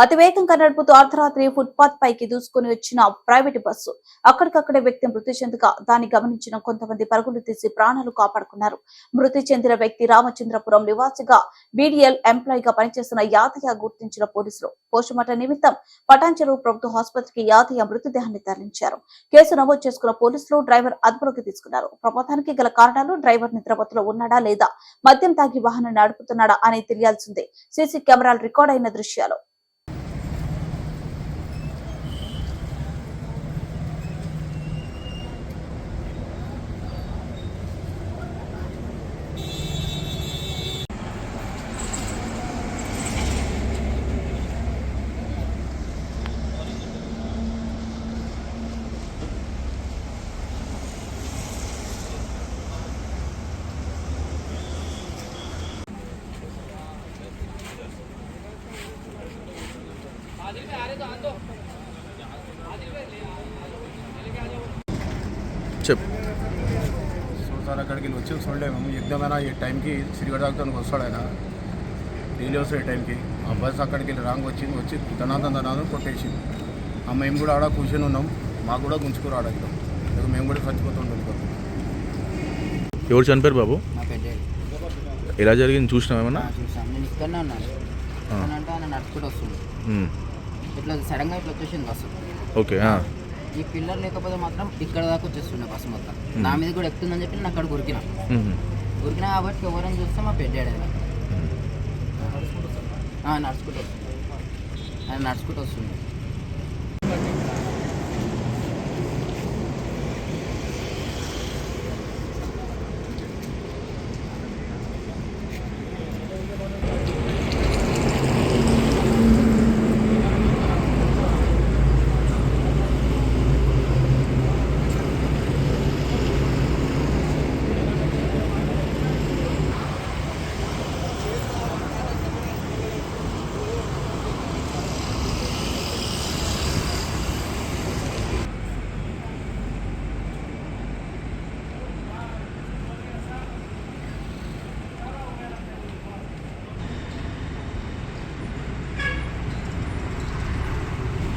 అతివేగంగా నడుపుతూ అర్ధరాత్రి ఫుట్పాత్ పైకి దూసుకుని వచ్చిన ప్రైవేట్ బస్సు అక్కడికక్కడే వ్యక్తి మృతి చెందగా దాన్ని గమనించిన కొంతమంది పరుగులు తీసి ప్రాణాలు కాపాడుకున్నారు. మృతి చెందిన వ్యక్తి రామచంద్రపురం నివాసిగా బీడీఎల్ ఎంప్లాయ్గా పనిచేస్తున్న యాదయ్య గుర్తించిన పోలీసులు. పోస్టుమార్టం నిమిత్తం పటాన్చెరు ప్రభుత్వ ఆసుపత్రికి యాదయ్య మృతదేహాన్ని తరలించారు. కేసు నమోదు చేసుకున్న పోలీసులు డ్రైవర్ అదుపులోకి తీసుకున్నారు. ప్రమాదానికి గల కారణాలు డ్రైవర్ నిద్రమత్తులో ఉన్నాడా లేదా మద్యం తాగి వాహనం నడుపుతున్నాడా అని తెలియాల్సిందే. సీసీ కెమెరాలు రికార్డ్ అయిన దృశ్యాలు. చెప్పు. సార్ అక్కడికి వెళ్ళి వచ్చి చూడలేము ఎగ్దమైనా ఈ టైంకి సిరిగడ దాకా వస్తాడు ఆయన. డైలీ వస్తాడు ఈ టైంకి. ఆ బస్ అక్కడికి వెళ్ళి రాంగ్ వచ్చింది వచ్చి ధనాదం ధనాదం కొట్టేసింది ఆ మేము కూడా ఆడ కూర్చొని ఉన్నాం. మాకు కూడా గుంజుకురు ఆడ మేము కూడా చచ్చిపోతుంటాం ఎవరు చనిపోయారు బాబు? ఎలా జరిగింది? చూసినావు ఏమన్నా? చూసాను. నేను ఇక్కడనే ఉన్నాను. అంటే ఆయన నడుచుకుంటూ వస్తుంది. ఇట్లా సడన్గా ఇట్లా వచ్చేసింది బస్సు. ఓకే. ఈ పిల్లర్ లేకపోతే మాత్రం ఇక్కడ దాకా వచ్చేస్తుండే బస్సు మొత్తం. నా మీద కూడా ఎక్కుతుందని చెప్పి నేను అక్కడ ఉరికిన. ఉరికినా కాబట్టి ఎవరైనా చూస్తే మా పెద్ద ఆయన నడుచుకుంటూ వస్తుంది ఆయన నడుచుకుంటూ వస్తుంది